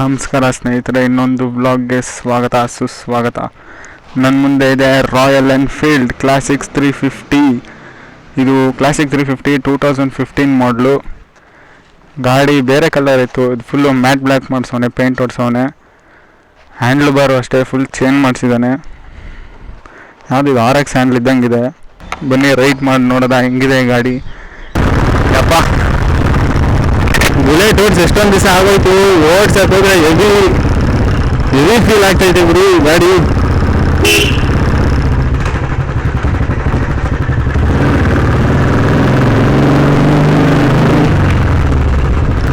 ನಮಸ್ಕಾರ ಸ್ನೇಹಿತರೆ, ಇನ್ನೊಂದು ಬ್ಲಾಗ್ಗೆ ಸ್ವಾಗತ, ಸುಸ್ವಾಗತ. ನನ್ನ ಮುಂದೆ ಇದೆ Royal Enfield classics three fifty ಇದು classic three fifty two thousand fifteen ಮಾಡಲು ಗಾಡಿ ಬೇರೆ ಕಲರ್ ಇತ್ತು. ಇದು ಫುಲ್ಲು ಮ್ಯಾಟ್ ಬ್ಲ್ಯಾಕ್ ಮಾಡಿಸೋನೆ ಪೇಂಟ್ ಹೊಡ್ಸೋನೆ ಹ್ಯಾಂಡ್ಲ್ ಬಾರು ಅಷ್ಟೇ ಫುಲ್ ಚೇಂಜ್ ಮಾಡಿಸಿದ್ದಾನೆ ಯಾವುದು ಇದು ಆರ್ ಎಕ್ಸ್ ಹ್ಯಾಂಡ್ಲ್ ಇದ್ದಂಗಿದೆ. ಬನ್ನಿ ರೈಟ್ ಮಾಡಿ ನೋಡೋದಾ, ಹೆಂಗಿದೆ ಗಾಡಿ ಯಪ್ಪ ಬುಲೆಟ್ ಓಡ್ಸ್ ಎಷ್ಟೊಂದು ದಿವಸ ಆಗೋಯ್ತು. ಓಡ್ಸ್ ಹೋದ್ರೆ ಹೆವಿ ಹೆವಿ ಫೀಲ್ ಆಗ್ತೈತೆ ಬಿಡಿ ಗಾಡಿ.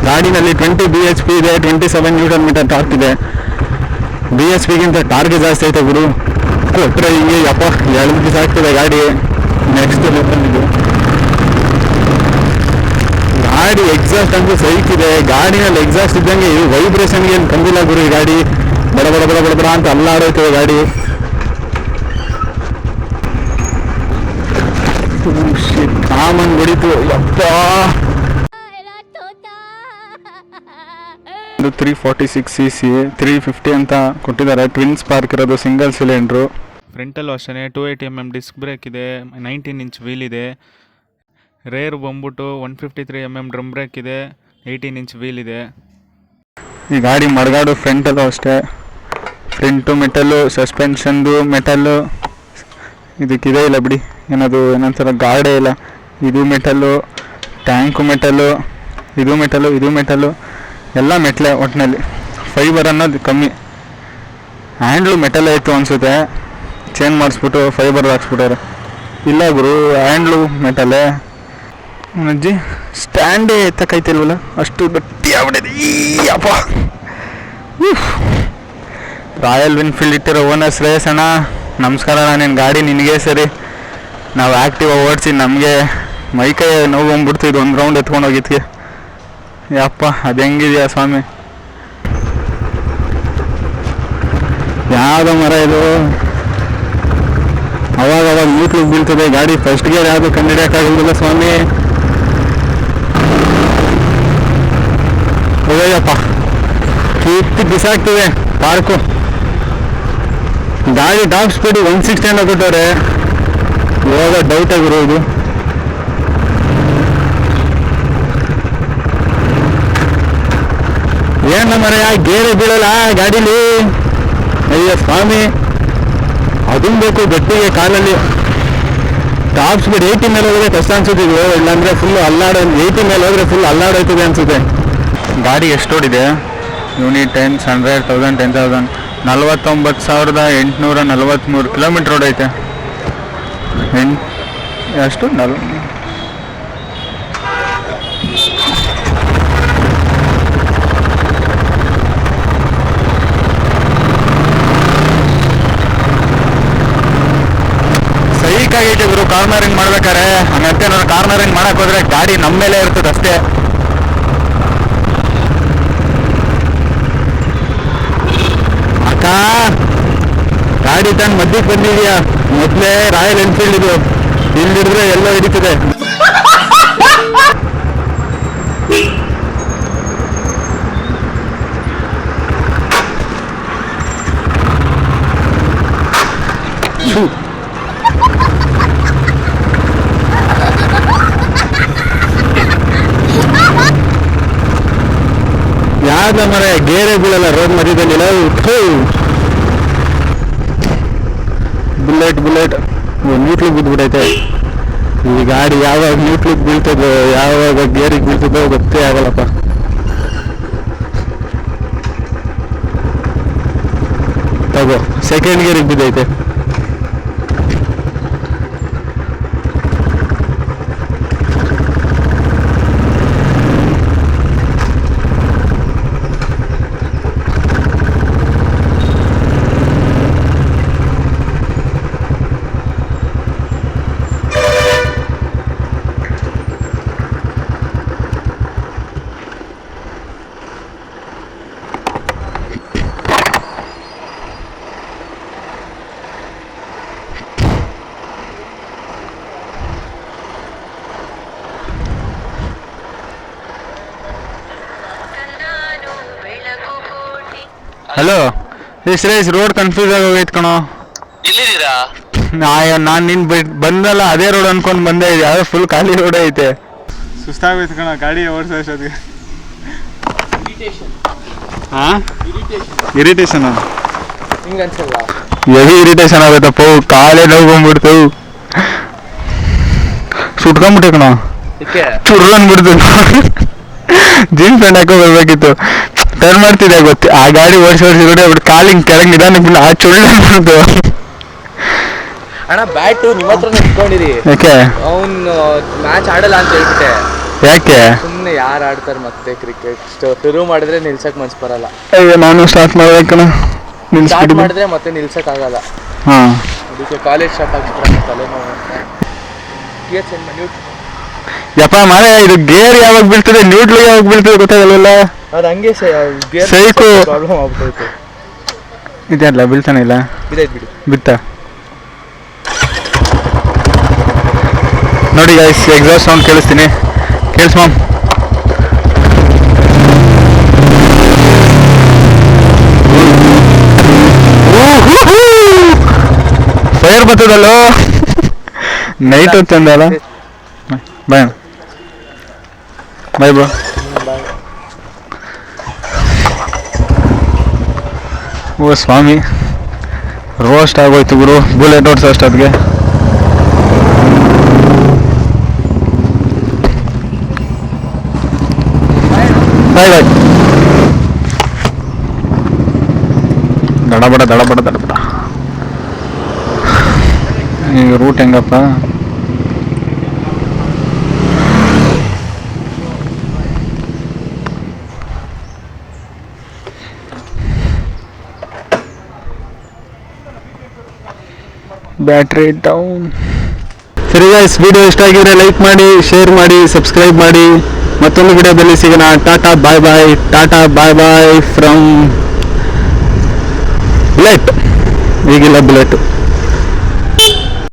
ಗಾಡಿನಲ್ಲಿ ಟ್ವೆಂಟಿ ಬಿ ಎಚ್ ಪಿ ಇದೆ twenty seven newton meter torque ಇದೆ ಬಿ ಎಚ್ ಪಿಗಿಂತ ಟಾರ್ಕ್ ಜಾಸ್ತಿ ಐತೆ ಗುರು. ಕೊಟ್ಟರೆ ಹಿಂಗೆ ಯಪ್ಪ, ಎರಡು ದಿವಸ ಆಗ್ತಿದೆ ಗಾಡಿ. ನೆಕ್ಸ್ಟ್ ಇದು ಗಾಡಿ ಎಕ್ಸಾಸ್ಟ್ ಅಂತೂ ಸೈಕ್ ಇದೆ. ಗಾಡಿನಲ್ಲಿ ಎಕ್ಸಾಸ್ಟ್ ಇದ್ದಂಗೆ ವೈಬ್ರೇಷನ್ಗೆ ಏನು ಕಂದಿಲ್ಲ ಗುರು ಈ ಗಾಡಿ. ಬಡ ಬಡ ಬಡ ಬಡ ಬಡ ಅಂತ ಅಲ್ಲಾಡೋಯ್ತದೆ ಗಾಡಿ. ಕಾಮನ್ ಹೊಡಿತು. ಎಪ್ಪ ಇದು three forty six C C three fifty ಅಂತ ಕೊಟ್ಟಿದ್ದಾರೆ. ಟ್ವಿನ್ ಸ್ಪಾರ್ಕ್ ಇರೋದು ಸಿಂಗಲ್ ಸಿಲಿಂಡ್ರು ಫ್ರಂಟಲ್ಲೂ ಅಷ್ಟೇ two eighty M M disc brake ಇದೆ. ನೈನ್ಟೀನ್ ಇಂಚ್ ವೀಲ್ ಇದೆ. ರೇರ್ ಬಂದ್ಬಿಟ್ಟು one fifty three M M drum brake ಇದೆ, ಏಯ್ಟೀನ್ ಇಂಚ್ ವೀಲ್ ಇದೆ. ಈ ಗಾಡಿ ಮಡಗಾಡು ಫ್ರಂಟಲ್ಲೂ ಅಷ್ಟೇ. ಫ್ರಂಟು ಮೆಟಲ್ಲು ಸಸ್ಪೆನ್ಷನ್ದು ಮೆಟಲ್ಲು ಇದಕ್ಕಿದೆ ಇಲ್ಲ ಬಿಡಿ ಏನದು ಏನಂತಾರ ಗಾಡೇ ಇಲ್ಲ. ಇದು ಮೆಟಲ್ಲು ಟ್ಯಾಂಕು ಮೆಟಲ್ಲು ಇದು ಮೆಟಲ್ಲು ಇದು ಮೆಟಲ್ಲು ಎಲ್ಲ ಮೆಟ್ಲೆ ಒಟ್ಟಿನಲ್ಲಿ ಫೈಬರ್ ಅನ್ನೋದು ಕಮ್ಮಿ. ಹ್ಯಾಂಡ್ಲು ಮೆಟಲ್ ಇತ್ತು ಅನಿಸುತ್ತೆ. ಚೇಂಜ್ ಮಾಡಿಸ್ಬಿಟ್ಟು ಫೈಬರ್ ಹಾಕ್ಸ್ಬಿಟ್ಟಾರೆ. ಇಲ್ಲ ಗುರು ಹ್ಯಾಂಡ್ಲು ಮೆಟಲ್ಲೇ ಅಜ್ಜಿ ಸ್ಟ್ಯಾಂಡೇ ಎತ್ತಕ್ಕೈತಿಲ್ವಲ್ಲ ಅಷ್ಟು ಗಟ್ಟಿ ಆಗ್ಬಿಟ್ಟಿದೆ ಈ ಅಪ್ಪ. ರಾಯಲ್ ವಿನ್ಫೀಲ್ಡ್ ಇಟ್ಟಿರೋ ಓನರ್ ಶ್ರೇಯಸ್ ಅಣ್ಣ, ನಮಸ್ಕಾರ ಅಣ್ಣ ನಿನ್ನ ಗಾಡಿ ನಿನಗೆ ಸರಿ. ನಾವು ಆ್ಯಕ್ಟಿವ್ ಓಡಿಸಿ ನಮಗೆ ಮೈಕೈ ನೋವು ಬಂದ್ಬಿಡ್ತಿದ್ದು ಒಂದು ರೌಂಡ್ ಎತ್ಕೊಂಡು ಹೋಗಿದ್ಕೆ ಯಪ್ಪ ಅದು ಹೆಂಗಿದೆಯಾ ಸ್ವಾಮಿ? ಯಾವುದೋ ಮರ ಇದು. ಅವಾಗ ಅವಾಗ ಯೂಟ್ಯೂಬ್ ಬೀಳ್ತದೆ, ಗಾಡಿ ಫಸ್ಟ್ ಗೇರ್ ಯಾವುದು ಕಂಡಿಡಿಯೋಕ್ಕಾಗಲಿಲ್ಲ ಸ್ವಾಮಿ. ಹೋಗಯ್ಯಪ್ಪ ಕೀರ್ತಿ ಬಿಸಾಕ್ತಿದೆ, ಪಾರ್ಕು. ಗಾಡಿ ಟಾಪ್ ಸ್ಪೀಡ್ ಒನ್ ಸಿಕ್ಸ್ಟಿ ಅಂತ ಕೊಟ್ಟವ್ರೆ. ಇವಾಗ ಡೌಟ್ ಆಗಿರೋದು ಏನ ಮರೆಯ ಗೇರೆ ಬೀಳಲ್ಲ ಗಾಡೀಲಿ. ಅಯ್ಯ ಸ್ವಾಮಿ. ಅದನ್ ಬೇಕು ಗಟ್ಟಿಗೆ ಕಾಲಲ್ಲಿ. ಟಾಪ್ ಸ್ಪೀಡ್ ಏಯ್ಟಿ ಮೇಲೆ ಹೋದ್ರೆ ಕಷ್ಟ ಅನ್ಸುತ್ತೆ. ಇಲ್ಲಾಂದ್ರೆ ಫುಲ್ ಅಲ್ಲಾಡೋ ಏಯ್ಟಿ ಮೇಲೆ ಹೋದ್ರೆ ಫುಲ್ ಅಲ್ಲಾಡೋಯ್ತದೆ ಅನ್ಸುತ್ತೆ. ಗಾಡಿ ಎಷ್ಟು ಓಡಿದೆ? Unit tens hundred thousand ten thousand ನಲ್ವತ್ತೊಂಬತ್ತು ಸಾವಿರದ ಎಂಟುನೂರ ನಲ್ವತ್ತ್ಮೂರು ಕಿಲೋಮೀಟ್ರ್ ಓಡೈತೆ ಎಂಟು ಎಷ್ಟು ನಲ್ ಸೈಕ್ ಆಗೈತೆ ಗುರು ಕಾರ್ನರಿಂಗ್ ಮಾಡ್ಬೇಕಾರೆ ಹಂಗಂತೆ ನಾನು ಕಾರ್ನರಿಂಗ್ ಮಾಡಕ್ ಹೋದ್ರೆ ಗಾಡಿ ನಮ್ಮ ಮೇಲೆ ಇರ್ತದೆ ಅಷ್ಟೇ. ತಂದು ಮಧ್ಯಕ್ಕೆ ಬಂದಿದ್ಯಾ? ಮೊದಲೇ ರಾಯಲ್ ಎನ್ಫೀಲ್ಡ್ ಇದು. ಇಲ್ಲಿಡಿದ್ರೆ ಎಲ್ಲ ಹಿಡಿತದೆ. ಯಾವ್ದ ಮರ? ಗೇರೆ ಬೀಳಲ್ಲ, ರೋಡ್ ಮಧ್ಯದಲ್ಲಿ ಬುಲೆಟ್ ಬುಲೆಟ್ ನ್ಯೂಟ್ಲಿಗೆ ಬಿದ್ದುಬಿಟ್ಟೈತೆ ಈ ಗಾಡಿ ಯಾವಾಗ ನ್ಯೂಟ್ಲಿಗೆ ಬೀಳ್ತದೋ, ಯಾವಾಗ ಗೇರಿಗೆ ಬೀಳ್ತದೋ ಗೊತ್ತೇ ಆಗಲ್ಲಪ್ಪ. ತಗೋ ಸೆಕೆಂಡ್ ಗೇರಿಗೆ ಬಿದ್ದೈತೆ. ಹಲೋ ಶ್ರೇಯಸ್ ರೋಡ್ ಕನ್ಫ್ಯೂಸ್ ಆಗಿ ಹೋಗೈತೆ ಕಣೋ. ಇಲ್ಲಿದ್ದೀರಾ ನಾನು ನಿನ್ ಬಂದಲ್ಲ ಅದೇ ರೋಡ್ ಅನ್ಕೊಂಡು ಬಂದೆ ಯಾವ್ದೋ ಫುಲ್ ಖಾಲಿ ರೋಡ್ ಐತೆ. ಸುಸ್ತಾಗೋಯ್ತು ಕಣ ಗಾಡಿ ಓಡಿಸೋ ಅಷ್ಟೊತ್ತಿಗೆ. ಹಾಂ ಇರಿಟೇಷನ್ ಹಿಂಗ ಅನ್ಸಲ್ಲ ಹೆವಿ ಇರಿಟೇಷನ್ ಆಗುತ್ತಪ್ಪ ಕಾಲೇ ನೋವು ಬಂದ್ಬಿಡ್ತು ಸುಟ್ಕೊಂಬಿಟ್ಟೆ ಕಣ. ಚುರ್ರು ಅಂದ್ಬಿಡ್ತು ಜೀನ್ಸ್ ಪ್ಯಾಂಟ್ ಹಾಕೋ ಬರ್ಬೇಕಿತ್ತು. ಟರ್ನ್ ಮಾಡ್ತಿದ್ದೆ ಗೊತ್ತಿ ಆ ಗಾಡಿ ಓಡಿಸಿ ಓಡಿಸಿ ನೋಡಿ ಅವ್ರು ಕಾಲಿಂಗ್ ಕೆಳಗೆ ನಿಧಾನಕ್ಕೆ ಆ ಚುಳ್ಳು ಬಂದು ಅಣ್ಣ ಬ್ಯಾಟ್ ನಿಮ್ಮ ಹತ್ರ ಇಟ್ಕೊಂಡಿರಿ. ಯಾಕೆ? ಅವನು ಮ್ಯಾಚ್ ಆಡಲ್ಲ ಅಂತ ಹೇಳ್ಬಿಟ್ಟೆ. ಯಾಕೆ? ಸುಮ್ಮನೆ ಯಾರು ಆಡ್ತಾರೆ ಮತ್ತೆ ಕ್ರಿಕೆಟ್ ಶುರು ಮಾಡಿದ್ರೆ ನಿಲ್ಸಕ್ ಮನ್ಸ್ ಬರಲ್ಲ. ಅಯ್ಯೋ ನಾನು ಸ್ಟಾರ್ಟ್ ಮಾಡ್ಬೇಕಣ ಸ್ಟಾರ್ಟ್ ಮಾಡಿದ್ರೆ ಮತ್ತೆ ನಿಲ್ಸಕ್ ಆಗಲ್ಲ. ಹಾಂ. ಅದಕ್ಕೆ ಕಾಲೇಜ್ ಸ್ಟಾರ್ಟ್ ಆಗ್ತಾರೆ ತಲೆನೋವು ಅಂತ. ಚೇಂಜ್ ಮಾಡಿ. ಯಪ್ಪ ಮಾರೆ ಇದು ಗೇರ್ ಯಾವಾಗ ಬೀಳ್ತದೆ ನ್ಯೂಟ್ಲು ಯಾವಾಗ ಬೀಳ್ತದೆ ಗೊತ್ತಾಗಲ್ಲ ಅದು ಹಂಗೆ ಸೈಕು. ಪ್ರಾಬ್ಲಮ್ ಆಗ್ಬಿಟ್ಟೈತೆ. ಇದೆಲ್ಲ ಬೀಳ್ತಾನೆ ಇಲ್ಲ? ಬಿಡಿ. ಬಿತ್ತ? ನೋಡಿ ಗೈಸ್ ಎಕ್ಸಾಸ್ಟ್ ಸೌಂಡ್ ಕೇಳಿಸ್ತೀನಿ. ಕೇಳಿಸ್ ಮಾಮ್. ಫೈರ್ ಬರ್ತದಲ್ಲೋ? ನೈಟ್ ಹೊತ್ತಂದಲ್ಲ? ಬಾಯ್ ಬಾಯ್ ಬ್ರೋ ಓ, ಸ್ವಾಮಿ. ರೋಸ್ಟ್ ಆಗೋಯ್ತು ಗುರು ಬುಲೆಟ್ ಓಡ್ಸೋ ಅಷ್ಟೊತ್ತಿಗೆ ಬಾಯ್ ಬಾಯ್ ದಡಬಡ ದಡಬಡ ದಡಬಡ. ಈಗ ರೂಟ್ ಹೆಂಗಪ್ಪ? Battery down. ಸರಿ ಗೈಸ್ ವಿಡಿಯೋ ಇಷ್ಟ ಆಗಿದ್ರೆ ಲೈಕ್ ಮಾಡಿ ಶೇರ್ ಮಾಡಿ ಸಬ್ಸ್ಕ್ರೈಬ್ ಮಾಡಿ. ಮತ್ತೊಂದು ವಿಡಿಯೋದಲ್ಲಿ ಸಿಗೋಣ. Tata bye bye tata bye bye from bullet ಈಗಿಲ್ಲ ಬುಲೆಟ್